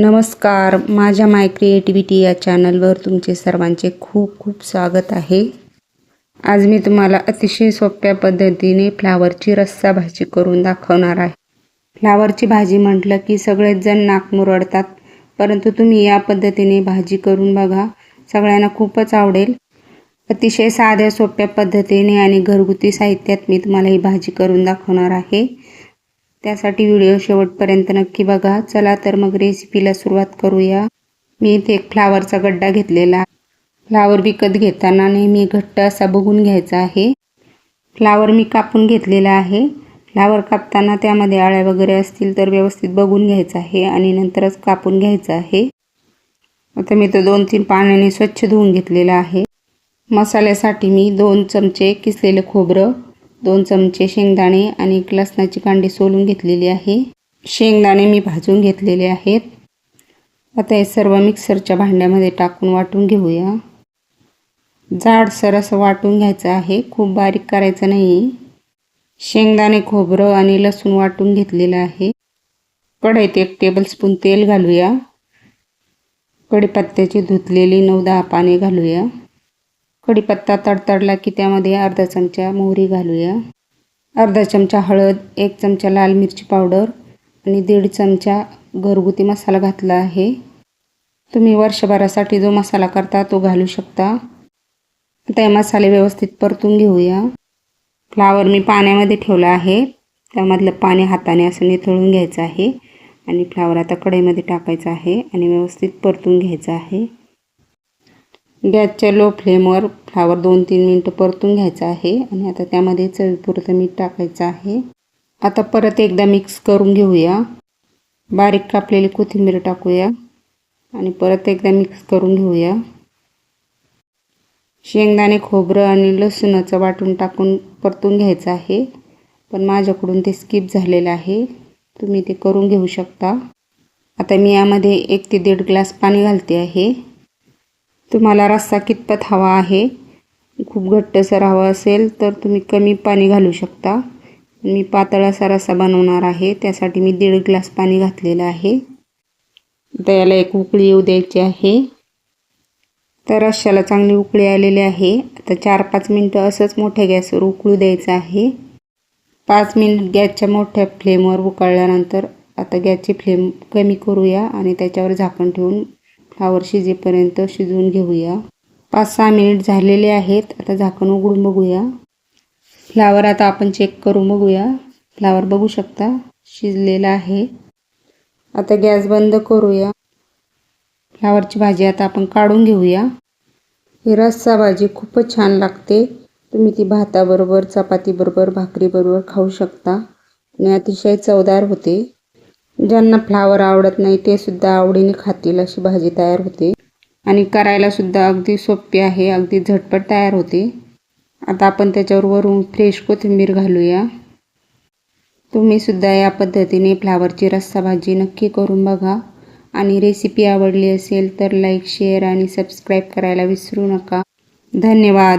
नमस्कार माझ्या माय क्रिएटिव्हिटी या चॅनलवर तुमचे सर्वांचे खूप खूप स्वागत आहे. आज मी तुम्हाला अतिशय सोप्या पद्धतीने फ्लावरची रस्सा भाजी करून दाखवणार आहे. फ्लावरची भाजी म्हटलं की सगळेच जण नाक मुरडतात परंतु तुम्ही या पद्धतीने भाजी करून बघा सगळ्यांना खूपच आवडेल. अतिशय साध्या सोप्या पद्धतीने आणि घरगुती साहित्यात मी तुम्हाला ही भाजी करून दाखवणार आहे. त्यासाठी व्हिडिओ शेवटपर्यंत नक्की बघा. चला तर मग रेसिपीला सुरुवात करूया. मी इथे एक फ्लावरचा गड्डा घेतलेला. फ्लावर विकत घेताना नेहमी घट्ट असा बघून घ्यायचा आहे. फ्लावर मी कापून घेतलेला आहे. फ्लावर कापताना त्यामध्ये आळ्या वगैरे असतील तर व्यवस्थित बघून घ्यायचं आहे आणि नंतरच कापून घ्यायचं आहे. आता मी तो दोन तीन पाण्याने स्वच्छ धुवून घेतलेला आहे. मसाल्यासाठी मी दोन चमचे किसलेलं खोबरं दोन चमचे शेंगदाणे आणि एक लसणाची कांडी सोलून घेतलेली आहे. शेंगदाणे मी भाजून घेतलेले आहेत. आता हे सर्व मिक्सरच्या भांड्यामध्ये टाकून वाटून घेऊया. जाडसर असं वाटून घ्यायचं आहे. खूप बारीक करायचं नाही. शेंगदाणे खोबरं आणि लसूण वाटून घेतलेलं आहे. कढईत एक टेबलस्पून तेल घालूया. कढीपत्त्याची धुतलेली नऊ दहा पाने घालूया. कढीपत्ता तडतडला की त्यामध्ये अर्धा चमचा मोहरी घालूया. अर्धा चमचा हळद एक चमचा लाल मिरची पावडर आणि दीड चमचा घरगुती मसाला घातला आहे. तुम्ही वर्षभरासाठी जो मसाला करता तो घालू शकता. आता हे मसाले व्यवस्थित परतून घेऊया. फ्लावर मी पाण्यामध्ये ठेवला आहे. त्यामधलं पाणी हाताने असं निथळून घ्यायचं आहे आणि फ्लावर आता कढईमध्ये टाकायचं आहे आणि व्यवस्थित परतून घ्यायचं आहे. गॅसच्या लो फ्लेमवर फ्लावर दोन तीन मिनटं परतून घ्यायचं आहे आणि आता त्यामध्ये चवीपुरतं मीठ टाकायचं आहे. आता परत एकदा मिक्स करून घेऊया. बारीक कापलेली कोथिंबीर टाकूया आणि परत एकदा मिक्स करून घेऊया. शेंगदाणे खोबरं आणि लसूणाचं वाटून टाकून परतून घ्यायचं आहे. पण माझ्याकडून ते स्किप झालेलं आहे. तुम्ही ते करून घेऊ शकता. आता मी यामध्ये एक ते दीड ग्लास पाणी घालते आहे. तुम्हाला रस्सा कितपत हवा आहे? खूप घट्टसर हवा असेल तर तुम्ही कमी पाणी घालू शकता. मी पातळ असा रस्सा बनवणार आहे त्यासाठी मी दीड ग्लास पाणी घातलेलं आहे. तर याला एक उकळी येऊ द्यायची आहे. तर रश्श्याला चांगली उकळी आलेली आहे. आता चार पाच मिनटं असंच मोठ्या गॅसवर उकळू द्यायचं आहे. पाच मिनिट गॅसच्या मोठ्या फ्लेमवर उकळल्यानंतर आता गॅसची फ्लेम कमी करूया आणि त्याच्यावर झाकण ठेवून फ्लावर शिजेपर्यंत शिजवून घेऊया. पाच सहा मिनिट झालेले आहेत आता झाकण उघडून बघूया. फ्लावर आता आपण चेक करून बघूया. फ्लावर बघू शकता शिजलेला आहे. आता गॅस बंद करूया. फ्लावरची भाजी आता आपण काढून घेऊया. ही रस्सा भाजी खूपच छान लागते. तुम्ही ती भाताबरोबर चपातीबरोबर भाकरीबरोबर खाऊ शकता. आणि अतिशय चवदार होते. ज्यांना फ्लावर आवडत नाही ते सुद्धा आवडीने खातील अशी भाजी तयार होते. आणि करायला सुद्धा अगदी सोपी आहे अगदी झटपट तयार होते. आता आपण त्याच्यावर वरून फ्रेश कोथिंबीर घालूया. तुम्ही सुद्धा या पद्धतीने फ्लावरची रस्सा भाजी नक्की करून बघा. आणि रेसिपी आवडली असेल तर लाईक शेअर आणि सबस्क्राईब करायला विसरू नका. धन्यवाद.